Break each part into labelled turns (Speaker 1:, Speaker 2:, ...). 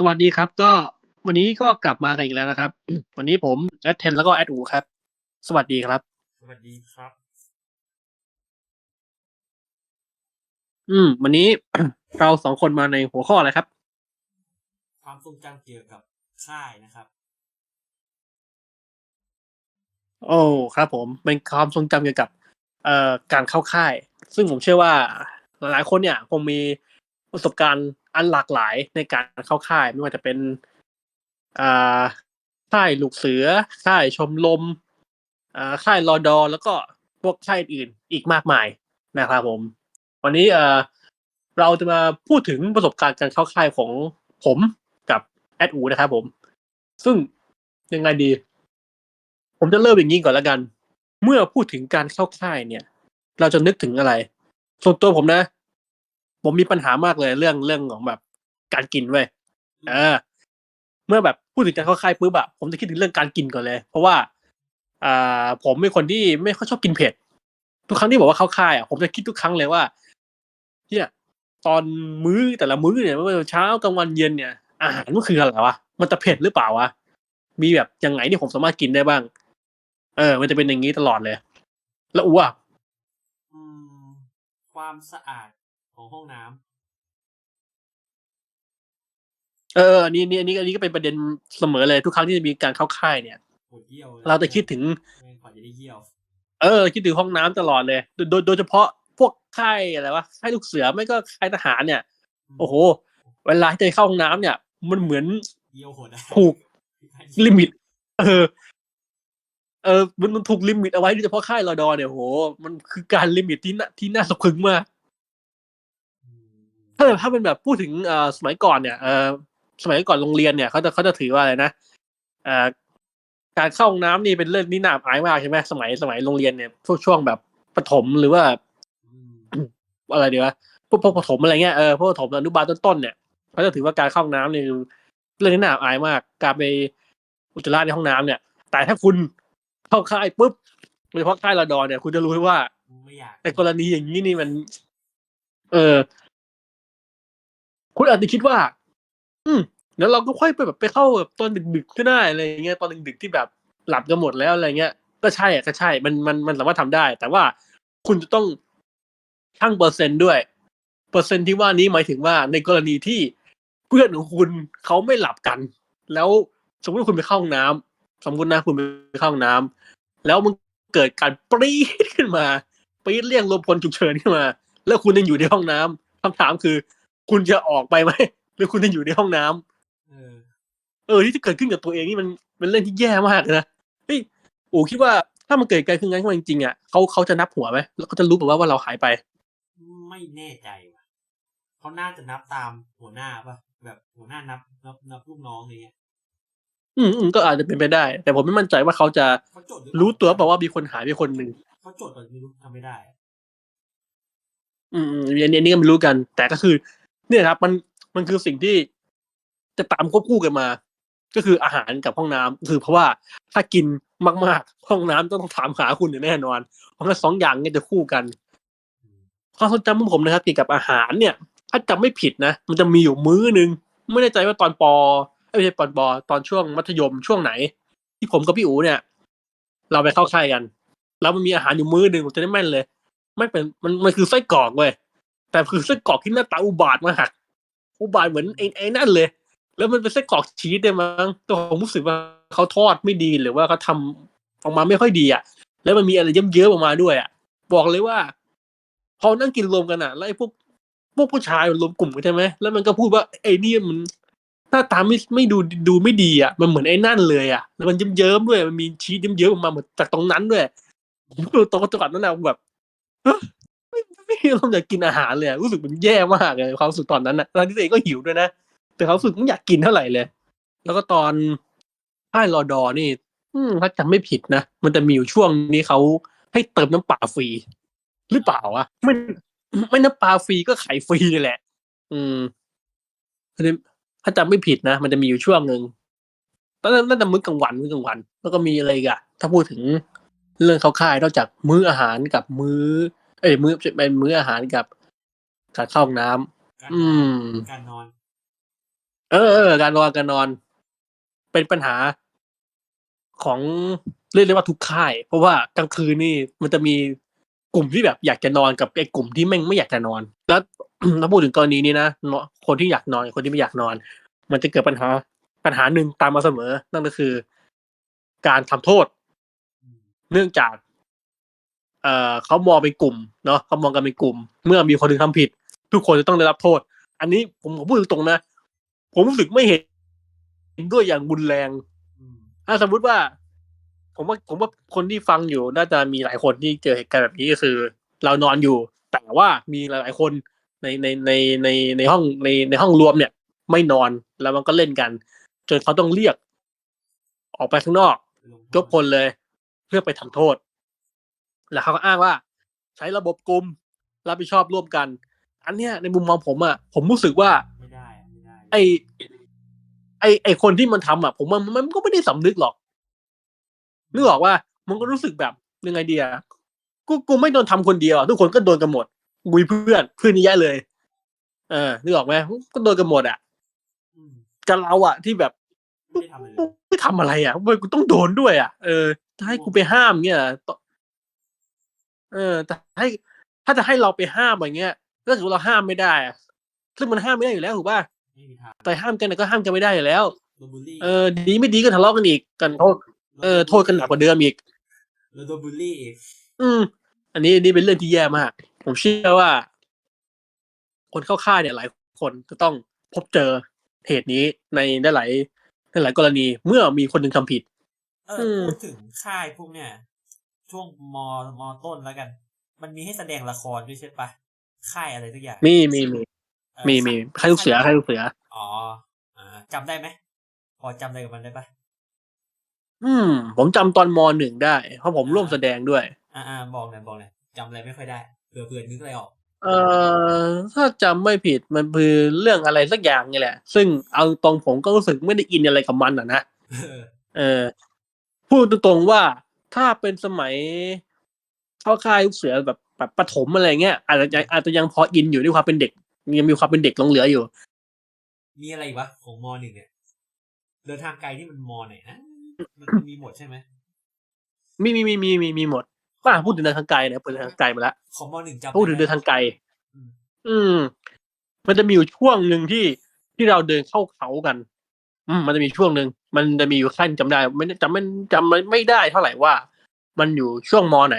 Speaker 1: สวัสดีครับก็วันนี้ก็กลับมากันอีกแล้วนะครับ วันนี้ผมแอดเทนแล้วก็แอดอูครับ สวัสดีครับ
Speaker 2: สวัสดีครับ
Speaker 1: อืม วันนี้ เราสองคนมาในหัวข้ออะไรครับ
Speaker 2: ความทรงจำเกี่ยวกับค่ายนะครับ
Speaker 1: โอ้ครับผมเป็นความทรงจำเกี่ยวกับ เอ่อการเข้าค่าย ซึ่งผมเชื่อว่า หลายๆคนเนี่ยคงมีประสบการณ์ อันหลากหลายในการเข้าค่าย ไม่ว่าจะเป็นอ่าค่ายลูกเสือค่ายชมรมอ่าค่ายรอดอ แล้วก็พวกค่ายอื่นอีกมากมายนะครับผม วันนี้เอ่อเราจะมาพูดถึงประสบการณ์การเข้าค่ายของผมกับแอดอูนะครับผม ซึ่งยังไงดี ผมจะเริ่มอย่างนี้ก่อนแล้วกัน เมื่อพูดถึงการเข้าค่ายเนี่ย เราจะนึกถึงอะไร ส่วนตัวผมนะ ผมมีปัญหามากเลยเรื่องเรื่องของแบบการกินเว้ยเออ เมื่อแบบพูดถึงการเข้าค่ายปุ๊บอะผมจะคิดถึงเรื่องการกินก่อนเลย เพราะว่าอ่าผมเป็นคนที่ไม่ค่อยชอบกินเผ็ด ทุกครั้งที่บอกว่าเข้าค่ายอะผมจะคิดทุกครั้งเลยว่าเนี่ยตอนมื้อแต่ละมื้อเนี่ยไม่ว่าจะเช้ากลางวันเย็นเนี่ยอาหารมันคืออะไรวะมันจะเผ็ดหรือเปล่าวะมีแบบยังไงที่ผมสามารถกินได้บ้าง เออ มันจะเป็นอย่างนี้ตลอดเลย แล้วอ้วก
Speaker 2: อืมความสะอาด ของห้องน้ำ
Speaker 1: เอออันนี้อันนี้อันนี้อันนี้ก็เป็นประเด็นเสมอเลยทุกครั้งที่จะมีการเข้าค่ายเนี่ย
Speaker 2: ปวดเยี่ยว
Speaker 1: เราจะคิดถึง
Speaker 2: แม่งก่อนจะได้เยี่ยว
Speaker 1: เออ คิดถึงห้องน้ำตลอดเลยโดยโดยโดยเฉพาะพวกค่ายอะไรวะค่ายลูกเสือไม่ก็ค่ายทหารเนี่ย โอ้โห เวลาที่จะเข้าห้องน้ำเนี่ย มันเหมือน
Speaker 2: เยี่ยวโหดอะ
Speaker 1: ถูกลิมิต เออ เออมันมันถูกลิมิตเอาไว้โดยเฉพาะค่ายรอดอเนี่ยโห มันคือการลิมิตที่น่าที่น่าสะพรึงมาก
Speaker 2: อืม
Speaker 1: ถ้าถ้าเป็นแบบพูดถึงเอ่อสมัยก่อนเนี่ยเอ่อสมัยก่อนโรงเรียนเนี่ยเขาจะเขาจะถือว่าอะไรนะเอ่อการเข้าห้องน้ำนี่เป็นเรื่องที่น่าอับอายมากใช่ไหมสมัยสมัยโรงเรียนเนี่ยช่วงช่วงแบบประถมหรือว่า
Speaker 2: อืม
Speaker 1: อะไรดีวะพวกพวกประถมอะไรเงี้ยเออพวกประถมอนุบาลต้นๆเนี่ยเขาจะถือว่าการเข้าห้องน้ำเนี่ยคือเรื่องที่น่าอับอายมาก การไปอุจจาระในห้องน้ำเนี่ย แต่ถ้าคุณเข้าค่ายปุ๊บโดยเฉพาะค่ายระดอเนี่ย คุณจะรู้ว่า
Speaker 2: ไม่อยาก
Speaker 1: ในกรณีอย่างนี้นี่มัน เออ คุณอาจจะคิดว่า อืมเดี๋ยวเราก็ค่อยไปแบบไปเข้าแบบตอนดึกๆก็ได้อะไรเงี้ยตอนดึกๆที่แบบหลับกันหมดแล้วอะไรเงี้ย ก็ใช่อะก็ใช่ มันมันมันสามารถทำได้ แต่ว่าคุณจะต้องชั่งเปอร์เซ็นต์ด้วย เปอร์เซ็นต์ที่ว่านี้หมายถึงว่าในกรณีที่เพื่อนของคุณเขาไม่หลับกัน แล้วสมมติคุณไปเข้าห้องน้ำสมมตินะคุณไปเข้าห้องน้ำแล้วมันเกิดการปรี๊ดขึ้นมาปรี๊ดเรียกลมพลฉุกเฉินขึ้นมา แล้วคุณยังอยู่ในห้องน้ำคำถามคือ คุณจะออกไปไหมหรือคุณจะอยู่ในห้องน้ำ
Speaker 2: เออ
Speaker 1: เออที่จะเกิดขึ้นกับตัวเองนี่มันเป็นเรื่องที่แย่มากเลยนะเฮ้ยโอ้คิดว่าถ้ามันเกิดการขึ้นงั้นขึ้นมาจริงๆอะเขาเขาจะนับหัวไหมแล้วก็จะรู้แบบว่าว่าเราหายไป
Speaker 2: ไม่แน่ใจว่ะเขาน่าจะนับตามหัวหน้าป่ะแบบหัวหน้านับนับนับลูกน้องอะไรเงี้ย
Speaker 1: อืมอืมก็อาจจะเป็นไปได้ แต่ผมไม่มั่นใจว่าเขาจะ
Speaker 2: เขาจดหรือเปล่า
Speaker 1: รู้ตัวเปล่าว่ามีคนหายไปคนหนึ่ง
Speaker 2: เขาจดก่อนไม่รู้ทำไม่ได้
Speaker 1: อืมอืมอันนี้อันนี้ก็ไม่รู้กัน แต่ก็คือ เนี่ยครับ มันมันคือสิ่งที่จะตามควบคู่กันมา ก็คืออาหารกับห้องน้ำคือเพราะว่าถ้ากินมากๆ ห้องน้ำต้องถามหาคุณอย่างแน่นอน เพราะงั้นสองอย่างเนี่ยจะคู่กันความทรงจำของผมนะครับเกี่ยวกับอาหารเนี่ย ถ้าจำไม่ผิดนะมันจะมีอยู่มื้อนึงไม่แน่ใจว่าตอนปอไม่ใช่ตอนปอตอนช่วงมัธยมช่วงไหน ที่ผมกับพี่อูเนี่ย เราไปเข้าค่ายกัน แล้วมันมีอาหารอยู่มื้อหนึ่งผมจะได้แม่นเลย ไม่เป็นมันมันคือไส้กรอกเว้ย แต่คือไส้กรอกที่หน้าตาอุบาทมากอุบาทเหมือนไอ้ไอ้นั่นเลย แล้วมันเป็นไส้กรอกชีสได้มั้งแต่ผมรู้สึกว่าเขาทอดไม่ดีหรือว่าเขาทำออกมาไม่ค่อยดีอะ แล้วมันมีอะไรเยิ้มๆออกมาด้วยอะ บอกเลยว่า พอนั่งกินรวมกันอะ แล้วไอ้พวกพวกผู้ชายมันรวมกลุ่มกันใช่ไหมแล้วมันก็พูดว่าไอ้นี่มันหน้าตาไม่ไม่ดูดูไม่ดีอะ มันเหมือนไอ้นั่นเลยอะ แล้วมันเยิ้มๆด้วย มันมีชีสเยิ้มๆออกมาเหมือนจากตรงนั้นด้วยผมดูตรงจังหวัดนั้นนะแบบ ไม่ม่ไม่เราอยากกินอาหารเลยรู้สึกมันแย่มากเลยความสึกตอนนั้นนะตอนที่ตัวเองก็หิวด้วยนะแต่เขาสึกไม่อยากกินเท่าไหร่เลย แล้วก็ตอนค่ายรอดอนี่ อืมถ้าจำไม่ผิดนะมันจะมีอยู่ช่วงนี้เขาให้เติมน้ำปลาฟรี หรือเปล่าวะไม่ไม่น้ำปลาฟรีก็ไข่ฟรีนี่แหละ อืมถ้าจำไม่ผิดนะมันจะมีอยู่ช่วงหนึ่งตอนนั้นน่าจะมื้อกลางวันมื้อกลางวัน แล้วก็มีอะไรกะถ้าพูดถึงเรื่องเข้าค่ายนอกจากมื้ออาหารกับมื้อ เอ้ยมื้อเป็นมื้ออาหารกับการเข้าห้องน้ำ
Speaker 2: การ
Speaker 1: อื
Speaker 2: นอน
Speaker 1: ม
Speaker 2: การนอน
Speaker 1: เออเออการนอนการนอน เป็นปัญหาของเรียกได้ว่าทุกค่าย เพราะว่ากลางคืนนี่มันจะมีกลุ่มที่แบบอยากจะนอนกับไอ้กลุ่มที่แม่งไม่อยากจะนอน แล้ว ถ้าพูดถึงกรณีนี้นะเนอะคนที่อยากนอนกับคนที่ไม่อยากนอน มันจะเกิดปัญหา ปัญหาหนึ่งตามมาเสมอ นั่นก็คือ การทำโทษ
Speaker 2: อืม
Speaker 1: เนื่องจากเอ่อเขามองเป็นกลุ่มเนาะเขามองกันเป็นกลุ่ม เมื่อมีคนหนึงทำผิด ทุกคนจะต้องได้รับโทษ อันนี้ผมผมพูดตรงๆนะ ผมรู้สึกไม่เห็นด้วยอย่างรุนแรง
Speaker 2: อืม
Speaker 1: ถ้าสมมุติว่า ผมว่าผมว่าคนที่ฟังอยู่น่าจะมีหลายคนที่เจอเหตุการณ์แบบนี้ก็คือ เรานอนอยู่ แต่ว่ามีหลายๆคนในในในในในห้องในในห้องรวมเนี่ย ไม่นอนแล้วมันก็เล่นกัน จนเขาต้องเรียก ออกไปข้างนอก
Speaker 2: ลงโทษ
Speaker 1: ยกคนเลย เพื่อไปทำโทษ แล้วเขาก็อ้างว่า ใช้ระบบกลุ่มรับผิดชอบร่วมกัน อันเนี้ยในมุมมองผมอะผมรู้สึกว่า
Speaker 2: ไม่ได้อะไม่ได้
Speaker 1: ไอไอไอคนที่มันทำอะ ผมว่ามันก็ไม่ได้สำนึกหรอกนึกออกว่ามันก็รู้สึกแบบยังไงเดียกูกูไม่โดนทำคนเดียวอะทุกคนก็โดนกันหมดกูมีเพื่อนเพื่อนนี่แย่เลย เออนึกออกไหมก็โดนกันหมดอะ
Speaker 2: อืม
Speaker 1: กับเราอะที่แบบ
Speaker 2: ไม่ได้ทำอะไรเลย
Speaker 1: ไม่ทำอะไรอะทำไมกูต้องโดนด้วยอะเออจะให้กูไปห้ามเงี้ยต่อ เออ แต่ให้ถ้าจะให้เราไปห้ามอย่างเงี้ยถ้าสมมติเราห้ามไม่ได้อะซึ่งมันห้ามไม่ได้อยู่แล้วถูกป่ะ
Speaker 2: ไม่มีทาง
Speaker 1: แต่ห้ามกันน่ะก็ห้ามกันไม่ได้อยู่แล้ว
Speaker 2: โดนบูลลี่
Speaker 1: เออ ดีไม่ดีก็ทะเลาะกันอีกกันโทษเออโทษกันหนักกว่าเดิมอีก
Speaker 2: เราโดนบูลลี่อีก
Speaker 1: อืม อันนี้อันนี้เป็นเรื่องที่แย่มาก ผมเชื่อว่า คนเข้าค่ายเนี่ยหลายคนจะต้องพบเจอเหตุนี้ในได้หลายในหลายกรณีเมื่อมีคนหนึ่งทำผิด
Speaker 2: เออ
Speaker 1: อืม
Speaker 2: พูดถึงค่ายพวกเนี่ย ช่วงมมต้นแล้วกัน มันมีให้แสดงละครด้วยใช่ปะค่ายอะไรทุกอย่าง
Speaker 1: มีมีมี
Speaker 2: เออ
Speaker 1: มีมีใครลูกเสือใครลูกเสือ
Speaker 2: อ๋ออ่าจำได้ไหมพอจำอะไรกับมันได้ปะ
Speaker 1: อืม ผมจำตอนมหนึ่งได้ เพราะผมร่วมแสดงด้วย
Speaker 2: อ่าอ่าบอกหน่อยบอกหน่อยจำอะไรไม่ค่อยได้เผื่อเผื่อนึกอะไรออก
Speaker 1: เอ่อถ้าจำไม่ผิดมันคือเรื่องอะไรสักอย่างนี่แหละ ซึ่งเอาตรงผมก็รู้สึกไม่ได้อินอะไรกับมันอะนะ
Speaker 2: เออ
Speaker 1: เออพูดตรงๆว่า ถ้าเป็นสมัยเข้าค่ายลูกเสือแบบแบบประถมอะไรเงี้ยอาจจะยังอาจจะยังพออินอยู่ด้วยความเป็นเด็ก ยังมีความเป็นเด็กหลงเหลืออยู่
Speaker 2: มีอะไรอีกวะของมหนึ่งเนี่ยเดินทางไกลที่มันมไหนนะมันมีหมดใช่ไหม
Speaker 1: มีมีมีมีมีมีหมดป้าพูดถึงเดินทางไกลนะพูดถึงเดินทางไกลมาแล้ว
Speaker 2: ของมหนึ่งจำ
Speaker 1: พูดถึง
Speaker 2: ไไหม
Speaker 1: เดินทางไกล
Speaker 2: อืม
Speaker 1: อืม มันจะมีอยู่ช่วงหนึ่งที่ที่เราเดินเข้าเขากัน อืมมันจะมีช่วงหนึ่ง มันจะมีอยู่ขั้นจำได้ไม่จำไม่จำไม่ไม่ได้เท่าไหร่ว่า มันอยู่ช่วงมไหน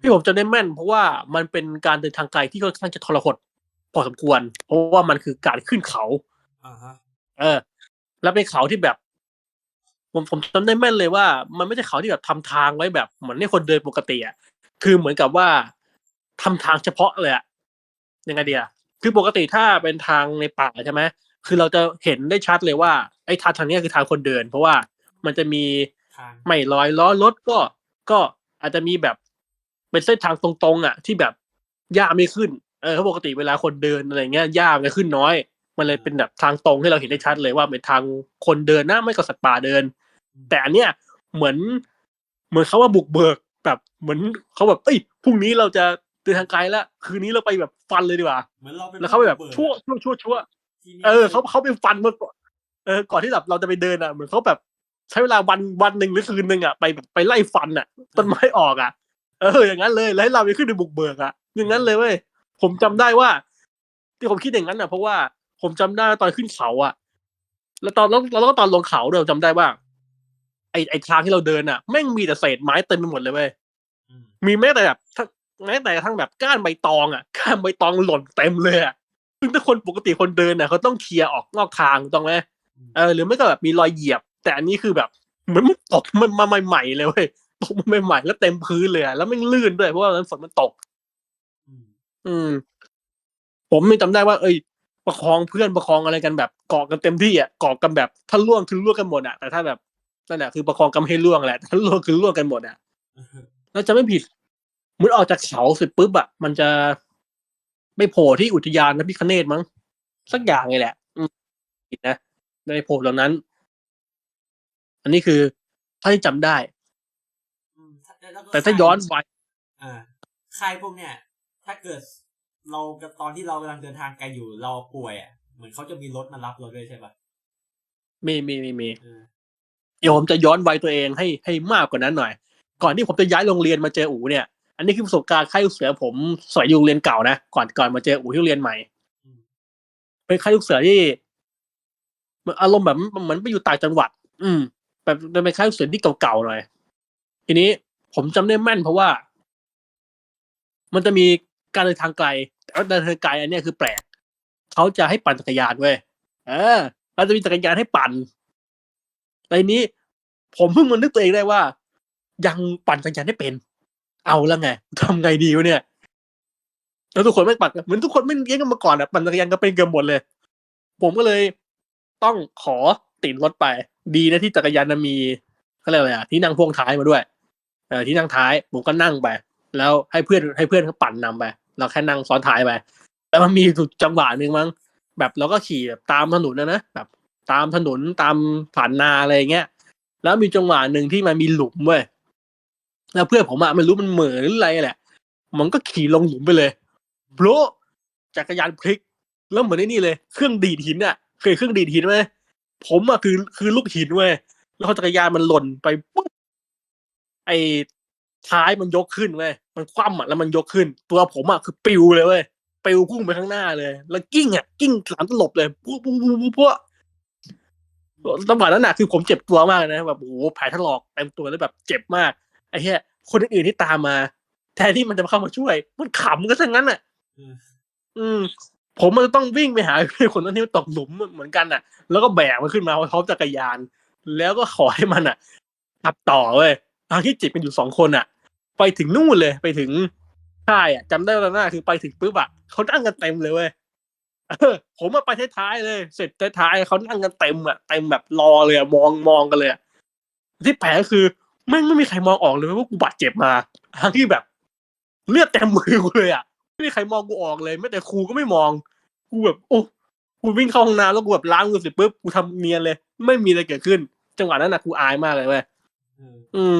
Speaker 1: ที่ผมจำได้แม่น เพราะว่ามันเป็นการเดินทางไกลที่ค่อนข้างจะทรหดพอสมควร เพราะว่ามันคือการขึ้นเขา
Speaker 2: อ่าฮะ
Speaker 1: เออ แล้วเป็นเขาที่แบบ ผมผมจำได้แม่นเลยว่า มันไม่ใช่เขาที่แบบทำทางไว้แบบเหมือนให้คนเดินปกติอะคือเหมือนกับว่าทำทางเฉพาะเลยอะยังไงดีอะคือปกติถ้าเป็นทางในป่าใช่ไหมคือเราจะเห็นได้ชัดเลยว่า ไอ้ทางทางเนี้ยคือทางคนเดิน เพราะว่ามันจะมี
Speaker 2: ทาง
Speaker 1: ไม่ลอยล้อรถก็ก็อาจจะมีแบบเป็นเส้นทางตรงๆอะ ที่แบบหญ้าไม่ขึ้นเออเพราะปกติเวลาคนเดินอะไรเงี้ยหญ้ามันจะขึ้นน้อย มันเลยเป็นแบบทางตรงให้เราเห็นได้ชัดเลยว่าเป็นทางคนเดินนะไม่ก็สัตว์ป่าเดิน แต่อันเนี้ยเหมือน เหมือนเขาว่าบุกเบิกแบบเหมือนเขาแบบเอ้ยพรุ่งนี้เราจะเดินทางไกลแล้วคืนนี้เราไปแบบฟันเลยดีกว่า
Speaker 2: เหมือนเราเป็น
Speaker 1: แล้วเขาไปแบบ
Speaker 2: ผู้
Speaker 1: ชั่ว
Speaker 2: บุก
Speaker 1: ชั่วชั่วชั่ว
Speaker 2: ที่นี่
Speaker 1: เออเขาเขาไปฟันเมื่อก่อน เออก่อนที่แบบเราจะไปเดินอะเหมือนเขาแบบใช้เวลาวันวันหนึ่งหรือคืนหนึ่งอะไปแบบไปไล่ฟันอะต้นไม้ออกอะเอออย่างนั้นเลยแล้วให้เราไปขึ้นไปบุกเบิกอะอย่างนั้นเลยเว้ยผมจำได้ว่า ที่ผมคิดอย่างนั้นอะเพราะว่าผมจำได้ว่าตอนขึ้นเขาอะ แล้วตอนแล้วแล้วก็ตอนลงเขาด้วยผมจำได้ว่า ไอไอทางที่เราเดินอะแม่งมีแต่เศษไม้เต็มไปหมดเลยเว้ย
Speaker 2: อืม
Speaker 1: มีแม้แต่แบบถ้าแม้แต่กระทั้งแบบก้านใบตองอะก้านใบตองหล่นเต็มเลยอะซึ่งถ้าคนปกติคนเดินน่ะเขาต้องเคลียร์ออกนอกทางต้องไหม
Speaker 2: อืม
Speaker 1: เออหรือไม่ก็แบบมีรอยเหยียบ แต่อันนี้คือแบบเหมือนมันตกมันมาใหม่ๆเลยเว้ยตกมาใหม่ๆแล้วเต็มพื้นเลยแล้วไม่งลื่นด้วยเพราะว่าตอนฝนมันตก
Speaker 2: อืม
Speaker 1: ผมไม่จำได้ว่า เอ้ย ประคองเพื่อนประคองอะไรกันแบบเกาะกันเต็มที่อะเกาะกันแบบถ้าล่วงคือล่วงกันหมดอะแต่ถ้าแบบนั่นแหละคือประคองกันให้ล่วงแหละถ้าล่วงคือล่วงกันหมดอะแล้วจะไม่ผิดเหมือนออกจากเขาเสร็จปุ๊บอะมันจะไปโผล่ที่อุทยานพระพิคเนตมั้งสักอย่างไงแหละอืมผิดนะ ในโผล่เหล่านั้น อันนี้คือถ้าที่จำได้
Speaker 2: อืมล้วก็
Speaker 1: แต่ถ้าย้อนไป
Speaker 2: อ่าค่ายพวกเนี่ย ถ้าเกิดเราตอนที่เรากำลังเดินทางไกลอยู่เราป่วยอะเหมือนเขาจะมีรถมารับเราด้วยใช่ปะ
Speaker 1: มีมีมีมี
Speaker 2: เออ
Speaker 1: เดี๋ยวผมจะย้อนวัยตัวเองให้ให้มากกว่านั้นหน่อย ก่อนที่ผมจะย้ายโรงเรียนมาเจออูเนี่ย อันนี้คือประสบการณ์ค่ายลูกเสือผมสมัยอยู่โรงเรียนเก่านะก่อนก่อนมาเจออูที่โรงเรียนใหม่ เป็นค่ายลูกเสือที่มัน อารมณ์แบบเหมือนไปอยู่ต่างจังหวัด อืม แบบเป็นค่ายสือที่เก่าๆหน่อย ทีนี้ผมจำได้แม่นเพราะว่า มันจะมีการเดินทางไกล แต่ว่าเดินทางไกลอันนี้คือแปลกเขาจะให้ปั่นจักรยานเว้ยเออเราจะมีจักรยานให้ปั่นในนี้ ผมเพิ่งมานึกตัวเองได้ว่า ยังปั่นจักรยานได้เป็น เอาแล้วไงทำไงดีวะเนี่ยแล้วทุกคนไม่ปั่นเหมือนทุกคนไม่เลี้ยงกันมาก่อนอะปั่นจักรยานก็เป็นเกือบหมดเลย ผมก็เลย ต้องขอติดรถไป ดีนะที่จักรยานมีเขาเรียกอะไรอะที่นั่งพ่วงท้ายมาด้วยเออที่นั่งท้ายผมก็นั่งไป แล้วให้เพื่อนให้เพื่อนเขาปั่นนำไป เราแค่นั่งซ้อนท้ายไปแล้วมันมีจุดจังหวะหนึ่งมั้งแบบเราก็ขี่แบบตามถนนนะนะแบบตามถนนตามผ่านนาอะไรเงี้ยแล้วมีจังหวะหนึ่งที่มันมีหลุมเว้ยแล้วเพื่อนผมอะไม่รู้มันเหมือนหรืออะไรแหละ มันก็ขี่ลงหลุมไปเลยโผล่จักรยานพลิก แล้วเหมือนไอ้นี่เลย เครื่องดีดหินอะ เคยเครื่องดีดหินไหมผมอะคือคือลูกหินเว้ยแล้วพอจักรยานมันหล่นไปปุ๊บไอ้ท้ายมันยกขึ้นเว้ยมันคว่ำอะแล้วมันยกขึ้น ตัวผมอะคือปิวเลยเว้ยปิวพุ่งไปข้างหน้าเลย แล้วกิ้งอะกิ้งสามตลบเลยปุ๊บปุ๊บปุ๊บปุ๊บปุ๊บจังหวะนั้นน่ะคือผมเจ็บตัวมากนะแบบโอ้โหแผลถลอกเต็มตัวแล้วแบบเจ็บมากไอ้เหี้ยคนอื่นๆที่ตามมา แทนที่มันจะมาเข้ามาช่วย มันขำกันซะงั้นอะ
Speaker 2: เออ
Speaker 1: อืม ผมมันต้องวิ่งไปหาเพื่อนคนนั้นที่ตกหลุมเหมือนกันน่ะ แล้วก็แบกมันขึ้นมาพร้อมจักรยาน แล้วก็ขอให้มันอะขับต่อเว้ยทางที่จิบกันอยู่สองคนอะ ไปถึงนู่นเลยไปถึงค่ายอะจำได้แล้วนะคือไปถึงปุ๊บอะเขานั่งกันเต็มเลยเว้ยผมมาไปท้ายๆเลย เสร็จท้ายๆเขานั่งกันเต็มอะเต็มแบบรอเลยมองมองกันเลยที่แปลก็คือแม่ไม่มีใครมองออกเลยว่ากูบาดเจ็บมาทั้งที่แบบ เลือดเต็มมือกูเลยอะ ไม่มีใครมองกูออกเลยแม้แต่ครูก็ไม่มอง กูแบบโอ้กูวิ่งเข้าห้องน้ำแล้วกูแบบล้างมือเสร็จปุ๊บกูทำเนียนเลย ไม่มีอะไรเกิดขึ้น จังหวะนั้นน่ะกูอายมากเลยเว้ย
Speaker 2: เออ
Speaker 1: อืม